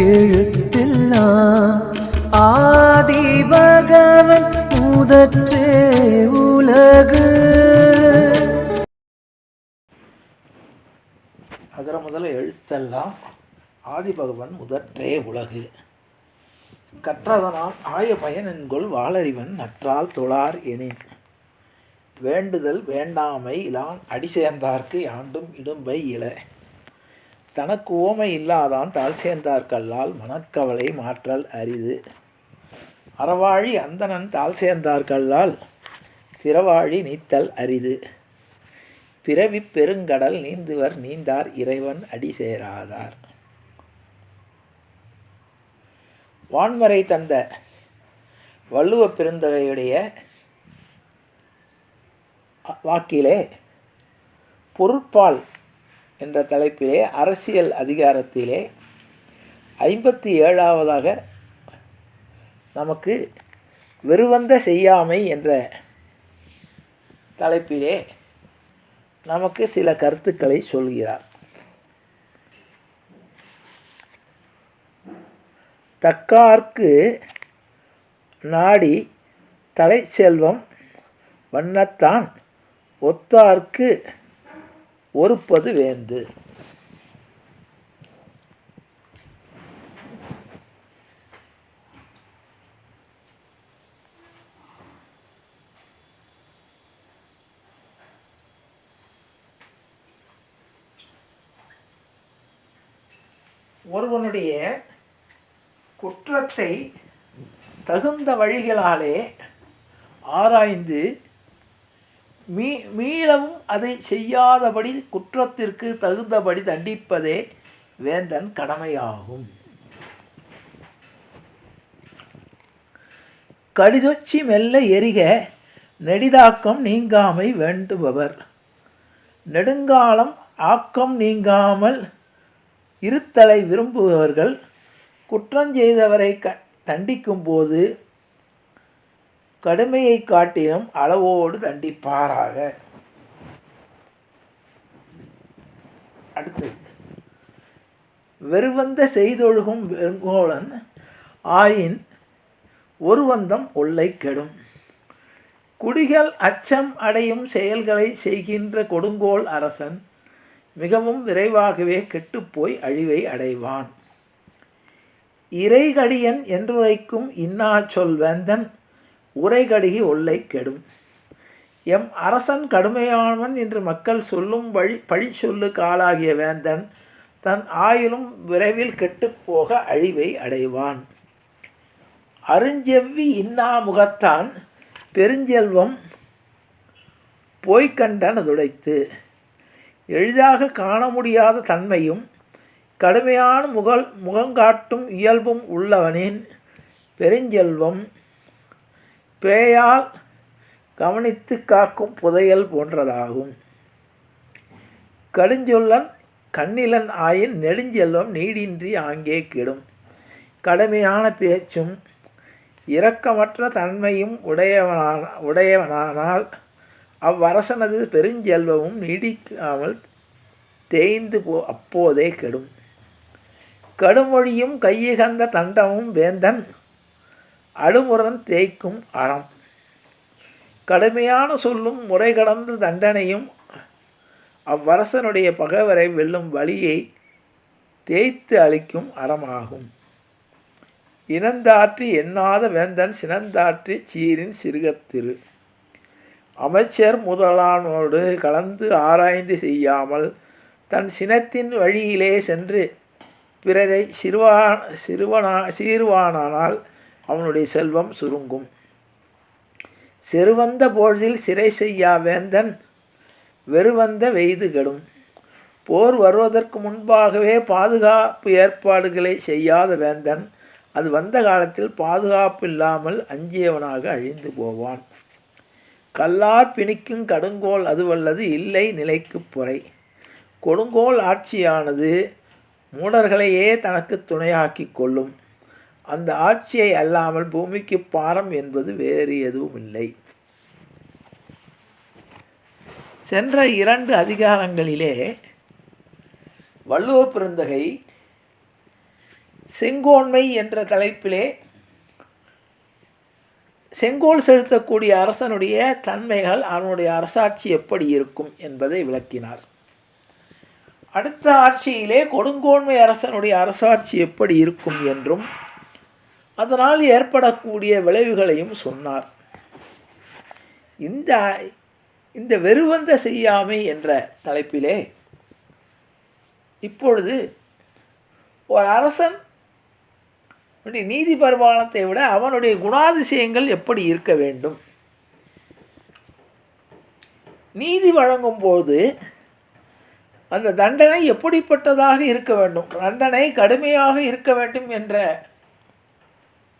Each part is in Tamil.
எழுத்தெல்லாம் ஆதி பகவன் முதற்றே உலகு. அகர முதல எழுத்தெல்லாம் ஆதிபகவன் முதற்றே உலகு. கற்றதனால் ஆய பயன் என்கொள் வாளறிவன் நற்றால் தொழார் எனின். வேண்டுதல் வேண்டாமை இலான் அடி சேர்ந்தார்க்கு ஆண்டும் இடும்பை இல தனக்கு ஓமை இல்லாதான் தாழ் சேர்ந்தார்கல்லால் மனக்கவலை மாற்றல் அரிது. அறவாழி அந்தணன் தாழ் சேர்ந்தார்கல்லால் பிறவாழி நீத்தல் அரிது. பிறவிப் பெருங்கடல் நீந்துவர் நீந்தார் இறைவன் அடி சேராதார். வான்மறை தந்த வள்ளுவ பெருந்தகையுடைய வாக்கிலே பொருட்பால் என்ற தலைப்பிலே அரசியல் அதிகாரத்திலே ஐம்பத்தி ஏழாவதாக நமக்கு வெறுவந்த செய்யாமை என்ற தலைப்பிலே நமக்கு சில கருத்துக்களை சொல்கிறார். தக்கார்க்கு நாடி தலை செல்வம் வண்ணத்தான் ஒத்தார்க்கு ஒருப்பது வேந்து. ஒருவனுடைய குற்றத்தை தகுந்த வழிகளாலே ஆராய்ந்து மீ மீளவும் அதை செய்யாதபடி குற்றத்திற்கு தகுந்தபடி தண்டிப்பதே வேந்தன் கடமையாகும். கடிதொச்சி மெல்ல எரிக நெடிதாக்கம் நீங்காமை வேண்டுபவர். நெடுங்காலம் ஆக்கம் நீங்காமல் இருத்தலை விரும்புபவர்கள் குற்றஞ்செய்தவரை க தண்டிக்கும் போது கடுமையை காட்டிலும் அளவோடு தண்டிப்பாராக. அடுத்து வெறுவந்த செய்தொழுகும் வெங்கோலன் ஆயின் ஒருவந்தம் கொள்ளை கெடும். குடிகள் அச்சம் அடையும் செயல்களை செய்கின்ற கொடுங்கோல் அரசன் மிகவும் விரைவாகவே கெட்டுப்போய் அழிவை அடைவான். இறைகடியன் என்றுரைக்கும் இன்னா சொல் வேந்தன் உரைகடுகி ஒல்லை கெடும். எம் அரசன் கடுமையானவன் என்று மக்கள் சொல்லும் வழி பழி சொல்லு காலாகிய வேந்தன் தன் ஆயிலும் விரைவில் கெட்டுப்போக அழிவை அடைவான். அருஞ்செவ்வி இன்னா முகத்தான் பெருஞ்செல்வம் போய்கண்டனதுடைத்து எளிதாக காண முடியாத தன்மையும் கடுமையான முகல் முகங்காட்டும் இயல்பும் உள்ளவனின் பெருஞ்செல்வம் பேயால் கவனித்து காக்கும் புதையல் போன்றதாகும். கடுஞ்சொல்லன் கண்ணிலன் ஆயின் நெடுஞ்செல்வம் நீடின்றி ஆங்கே கெடும். கடுமையான பேச்சும் இரக்கமற்ற தன்மையும் உடையவனான உடையவனானால் அவ்வரசனது பெருஞ்செல்வமும் நீடிக்காமல் தேய்ந்து போ அப்போதே கெடும். கடுமொழியும் கையகந்த தண்டமும் வேந்தன் அழுமுறன் தேய்க்கும் அறம். கடுமையான சொல்லும் முறை கடந்த தண்டனையும் அவ்வரசனுடைய பகைவரை வெல்லும் வழியை தேய்த்து அளிக்கும் அறமாகும். இனந்தாற்றி எண்ணாத வேந்தன் சினந்தாற்றி சீரின் சிறுகத்திரு. அமைச்சர் முதலானோடு கலந்து ஆராய்ந்து செய்யாமல் தன் சினத்தின் வழியிலே சென்று பிறரை சிறுவா சிறுவனா சீர்வானானால் அவனுடைய செல்வம் சுருங்கும். செருவந்த பொழுதில் சிறை செய்யா வேந்தன் வெறுவந்த வெய்து கெடும். போர் வருவதற்கு முன்பாகவே பாதுகாப்பு ஏற்பாடுகளை செய்யாத வேந்தன் அது வந்த காலத்தில் பாதுகாப்பு இல்லாமல் அஞ்சியவனாக அழிந்து போவான். கல்லார் பிணிக்கும் கடுங்கோல் அதுவல்லது இல்லை நிலைக்கு பொறை கொடுங்கோல் ஆட்சியானது மூடர்களையே தனக்கு துணையாக்கி கொள்ளும். அந்த ஆட்சியை அல்லாமல் பூமிக்கு பாரம் என்பது வேறு எதுவும் இல்லை. சென்ற இரண்டு அதிகாரங்களிலே வள்ளுவ பிறந்தகை செங்கோன்மை என்ற தலைப்பிலே செங்கோல் செலுத்தக்கூடிய அரசனுடைய தன்மைகள் அவனுடைய அரசாட்சி எப்படி இருக்கும் என்பதை விளக்கினார். அடுத்த ஆட்சியிலே கொடுங்கோன்மை அரசனுடைய அரசாட்சி எப்படி இருக்கும் என்றும் அதனால் ஏற்படக்கூடிய விளைவுகளையும் சொன்னார். இந்த இந்த வெறுவந்த செய்யாமை என்ற தலைப்பிலே இப்பொழுது ஒரு அரசன் நீதி பரிபாலனத்தை விட அவனுடைய குணாதிசயங்கள் எப்படி இருக்க வேண்டும்? நீதி வழங்கும் போது அந்த தண்டனை எப்படிப்பட்டதாக இருக்க வேண்டும்? தண்டனை கடுமையாக இருக்க வேண்டும் என்ற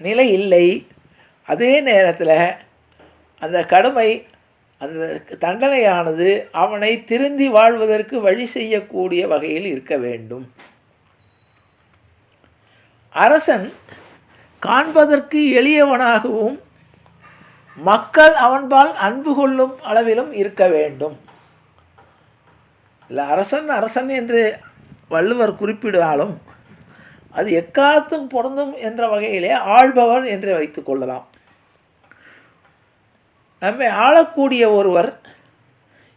நிலை இல்லை. அதே நேரத்தில் அந்த கடுமை அந்த தண்டனையானது அவனை திருந்தி வாழ்வதற்கு வழி செய்யக்கூடிய வகையில் இருக்க வேண்டும். அரசன் காண்பதற்கு எளியவனாகவும் மக்கள் அவன்பால் அன்பு கொள்ளும் அளவிலும் இருக்க வேண்டும். இல்லை அரசன் அரசன் என்று வள்ளுவர் குறிப்பிடாலும் அது எக்காலத்தும் பொருந்தும் என்ற வகையிலே ஆள்பவர் என்று வைத்துக் கொள்ளலாம். நம்மை ஆளக்கூடிய ஒருவர்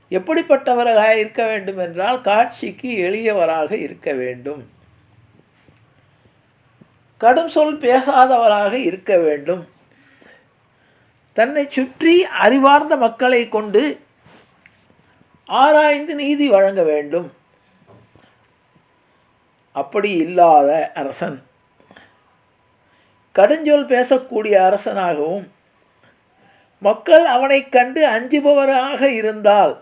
எப்படிப்பட்டவராக இருக்க வேண்டும் என்றால் காட்சிக்கு எளியவராக இருக்க வேண்டும். கடும் சொல் பேசாதவராக இருக்க வேண்டும். தன்னை சுற்றி அறிவார்ந்த மக்களை கொண்டு ஆராய்ந்து நீதி வழங்க வேண்டும். அப்படி இல்லாத அரசன். கடுஞ்சொல் பேசக்கூடிய அரசனாகவும் மக்கள் அவனை கண்டு அஞ்சுபவராக இருந்தால்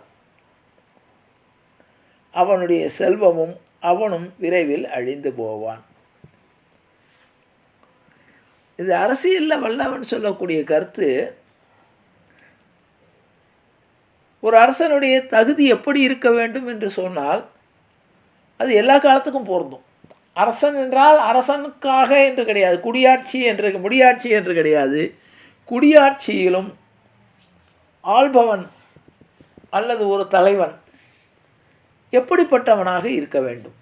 அவனுடைய செல்வமும் அவனும் விரைவில் அழிந்து போவான். இது அரசியலில் வல்லவன் சொல்லக்கூடிய கருத்து ஒரு அரசனுடைய தகுதி எப்படி இருக்க வேண்டும் என்று சொன்னால் அது எல்லா காலத்துக்கும் பொருந்தும். அரசன் என்றால் அரசனுக்காக என்று கிடையாது. குடியாட்சி என்று முடியாட்சி என்று கிடையாது. குடியாட்சியிலும் ஆள்பவன் அல்லது ஒரு தலைவன் எப்படிப்பட்டவனாக இருக்க வேண்டும்?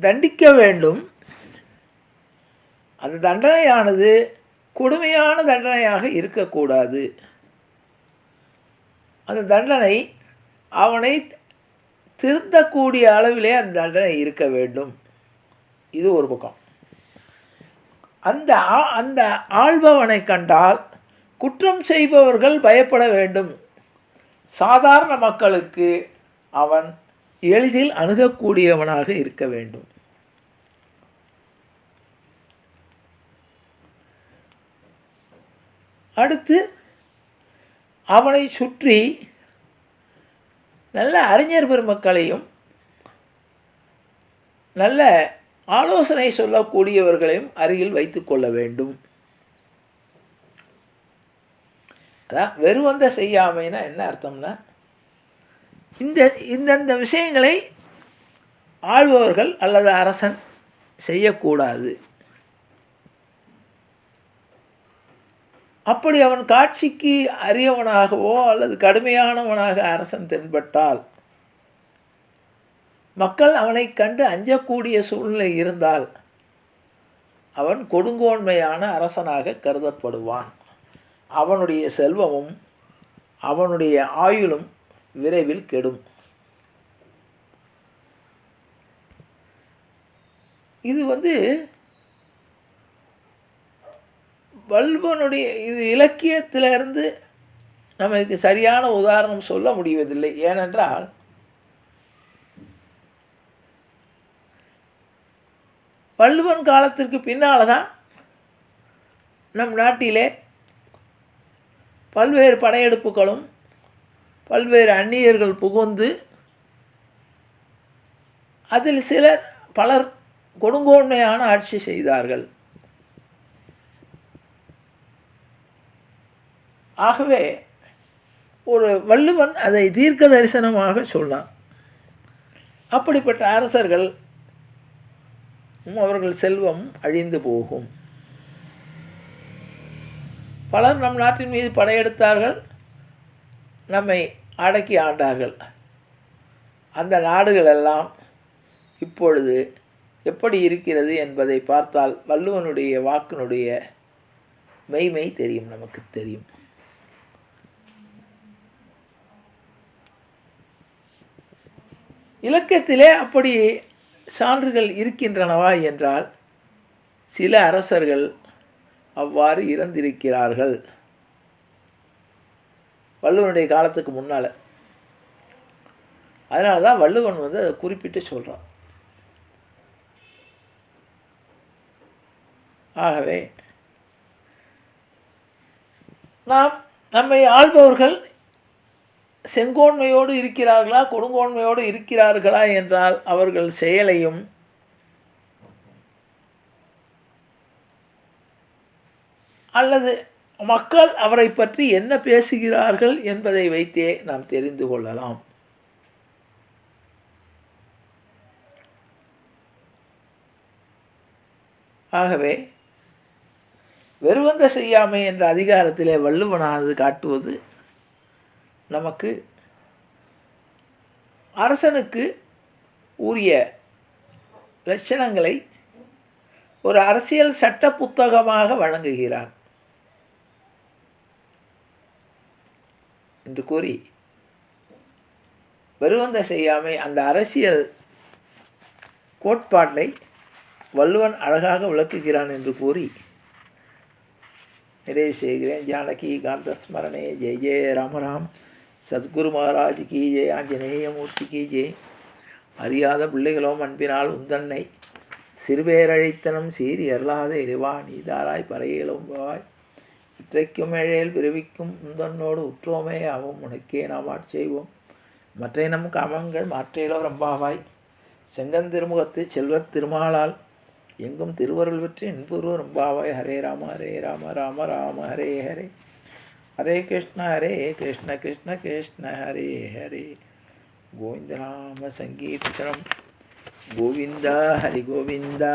தண்டிக்க வேண்டும். அந்த தண்டனையானது கொடுமையான தண்டனையாக இருக்கக்கூடாது. அந்த தண்டனை அவனை திருத்தக்கூடிய அளவிலே அந்த தண்டனை இருக்க வேண்டும். இது ஒரு பக்கம். அந்த ஆ- அந்த ஆள்பவனை கண்டால் குற்றம் செய்பவர்கள் பயப்பட வேண்டும். சாதாரண மக்களுக்கு அவன் எளிதில் அணுகக்கூடியவனாக இருக்க வேண்டும். அடுத்து அவனை சுற்றி நல்ல அறிஞர் பெருமக்களையும் நல்ல ஆலோசனை சொல்லக்கூடியவர்களையும் அருகில் வைத்துக்கொள்ள வேண்டும். அதான் வெறுவந்த செய்யாமைனா என்ன அர்த்தம்னா இந்த இந்தந்த விஷயங்களை ஆள்பவர்கள் அல்லது அரசன் செய்யக்கூடாது. அப்படி அவன் காட்சிக்கு அரியவனாகவோ அல்லது கடுமையானவனாக அரசன் தென்பட்டால் மக்கள் அவனை கண்டு அஞ்சக்கூடிய சூழ்நிலை இருந்தால் அவன் கொடுங்கோன்மையான அரசனாக கருதப்படுவான். அவனுடைய செல்வமும் அவனுடைய ஆயுளும் விரைவில் கெடும். இது வந்து வல்வனுடைய இது இலக்கியத்திலிருந்து நமக்கு சரியான உதாரணம் சொல்ல முடிவதில்லை. ஏனென்றால் வள்ளுவன் காலத்திற்கு பின்னால் தான் நம் நாட்டிலே பல்வேறு படையெடுப்புகளும் பல்வேறு அந்நியர்கள் புகுந்து அதில் சிலர் பலர் கொடுங்கோன்மையான ஆட்சி செய்தார்கள். ஆகவே ஒரு வள்ளுவன் அதை தீர்க்க தரிசனமாக சொன்னான். அப்படிப்பட்ட அரசர்கள் அவர்கள் செல்வம் அழிந்து போகும். பலர் நம் நாட்டின் மீது படையெடுத்தார்கள் நம்மை அடக்கி ஆண்டார்கள். அந்த நாடுகளெல்லாம் இப்பொழுது எப்படி இருக்கிறது என்பதை பார்த்தால் வள்ளுவனுடைய வாக்கினுடைய மெய்மை தெரியும் நமக்கு தெரியும். இலக்கியத்திலே அப்படி சான்றுகள் இருக்கின்றனவா என்றால் சில அரசர்கள் அவ்வாறு இறந்திருக்கிறார்கள். வள்ளுவனுடைய காலத்துக்கு முன்னால். அதனால தான் வள்ளுவன் வந்து அதை குறிப்பிட்டு சொல்கிறான் ஆகவே நாம் நம்மை ஆள்பவர்கள் செங்கோன்மையோடு இருக்கிறார்களா கொடுங்கோன்மையோடு இருக்கிறார்களா என்றால் அவர்கள் செயலையும் அல்லது மக்கள் அவரை பற்றி என்ன பேசுகிறார்கள் என்பதை வைத்தே நாம் தெரிந்து கொள்ளலாம். ஆகவே வெறுவந்த செய்யாமை என்ற அதிகாரத்திலே வள்ளுவனானது காட்டுவது நமக்கு அரசனுக்கு உரிய லட்சணங்களை ஒரு அரசியல் சட்ட புத்தகமாக வழங்குகிறான். என்று கூறி வருவந்த செய்யாமை அந்த அரசியல் கோட்பாட்டை வள்ளுவன் அழகாக விளக்குகிறான் என்று கூறி நிறைவு செய்கிறேன். ஜானகி காந்த ஸ்மரணே ஜெய. ஜெய ராமராம் சத்குரு மகாராஜ் கி ஜெய் ஆஞ்சநேய மூர்த்தி ஜெய். அறியாத பிள்ளைகளோம் அன்பினால் உந்தன்னை. சிறுபேரழைத்தனம் சீறி அருளாத இறைவா நீதாராய் பறையிலும் பாய் இற்றைக்கும் ஏழையில் பிறவிக்கும் உந்தன்னோடு உற்றோமே ஆகும் உனக்கே நாம் ஆட்செய்வோம் மற்ற நம் காமங்கள் மாற்றையிலோ ரம்பாவாய். செங்கந்திருமுகத்து செல்வத் திருமாலால் எங்கும் திருவருள் வெற்றி என்புரு ரம்பாவாய். ஹரே ராம ஹரே ராம ராம ராம ஹரே ஹரே. ஹரே கிருஷ்ண ஹரே கிருஷ்ண கிருஷ்ண கிருஷ்ண ஹரே ஹரே கோவிந்த நாம சங்கீர்த்தனம் கோவிந்தா ஹரி கோவிந்தா